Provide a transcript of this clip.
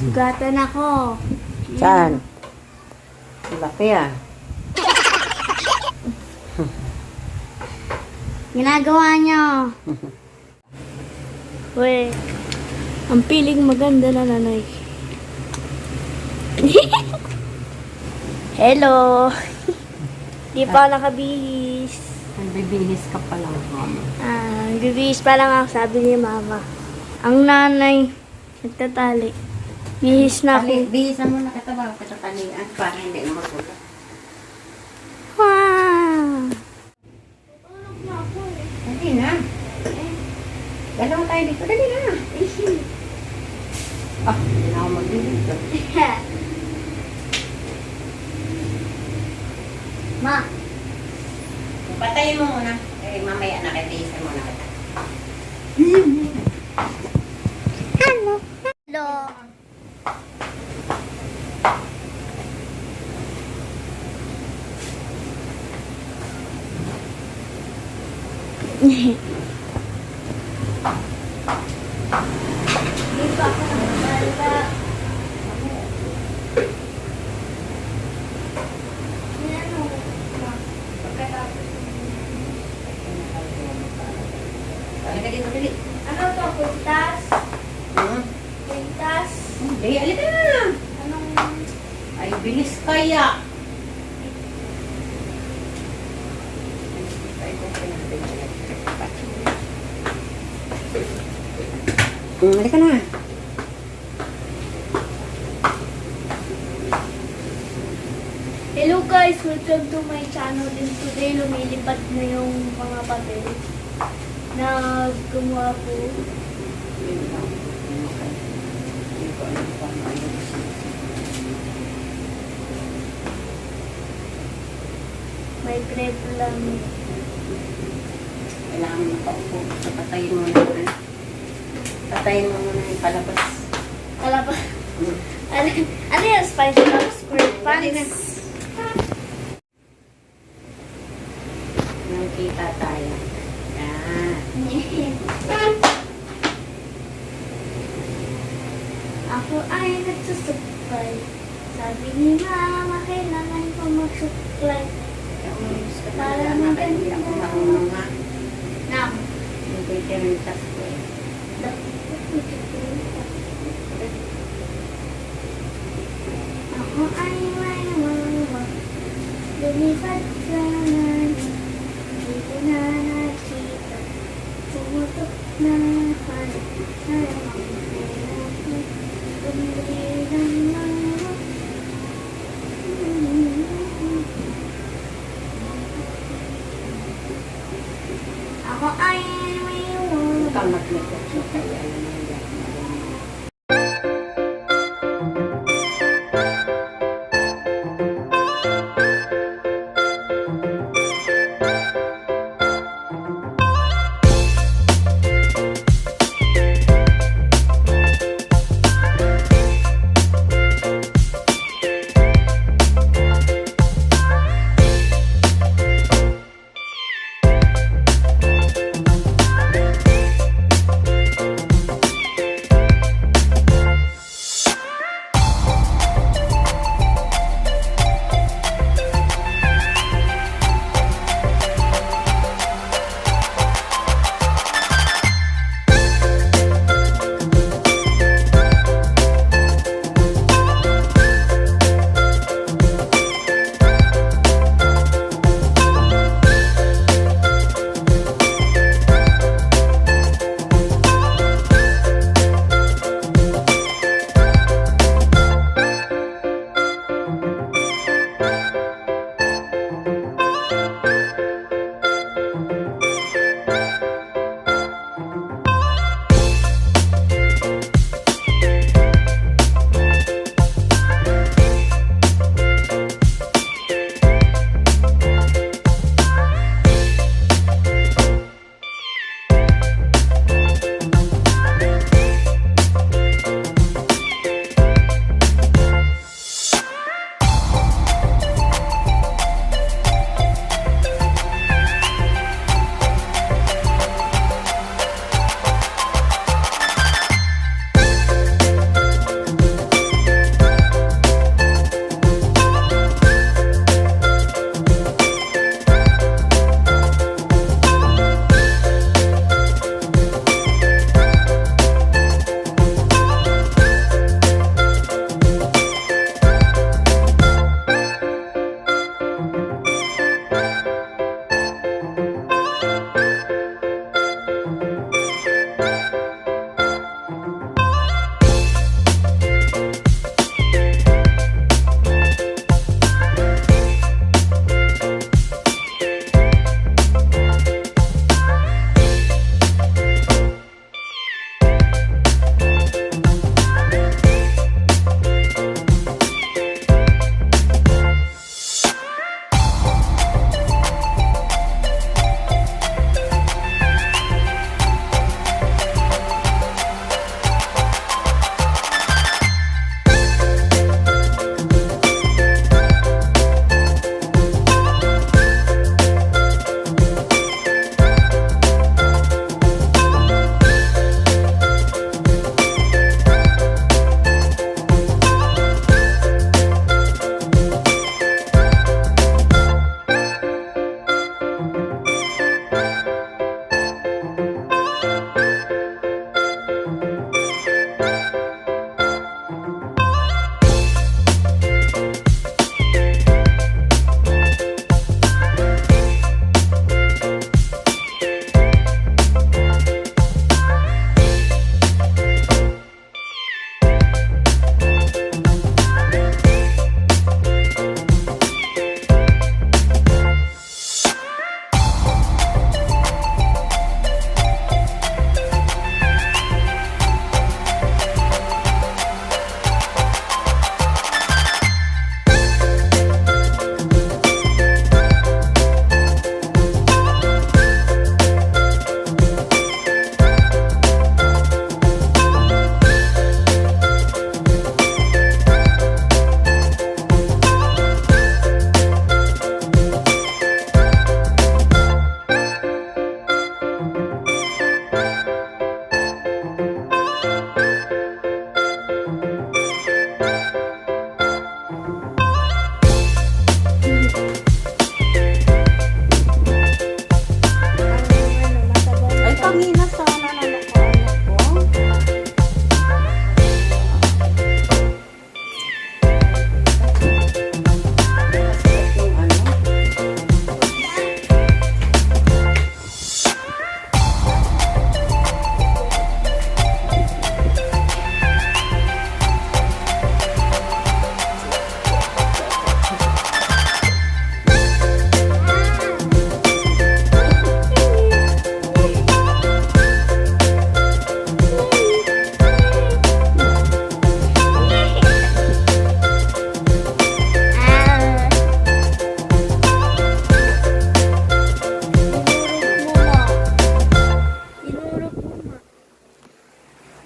Sugatan ako. Saan? Laki ah. Ginagawa niyo. Uy. Ang piling maganda na nanay. Hello. Di pa ako nakabihis. Nagbibihis ka pa lang, mama. Ah, bibihis pa lang ako, sabi ni mama. Ang nanay, nagtatali. Bihis na ako. bihisan mo na kita ba sa talian para hindi mo. Wow! Dali na. Dalawa tayo dito. Dali na. Ah, hindi na ako magbibihis. Ma, Patayin mo muna. Eh, mamaya na bihisan mo na kita. Hello. Hello. Di pa ako nagbalda. Ano? To? Puntas? Hmm? Puntas? Dali, alita na. Anong... Ay, bilis kaya. Hmm, halika na. Hello guys! Welcome to my channel and today lumilipat na yung mga papel na gumawa po. May prep lang. Kailangan makaupo. So, patayin mo na. Patayin mo muna yung palabas. Wala pa. Hmm. Ano, ano yung spicy love squirt Dali na. pants? Nakita tayo. Yan. Ako ay nagsusupply. Sabi ni mama, kailangan ko mag-supply. Para marunong ha. Nam. Hindi ka rin tas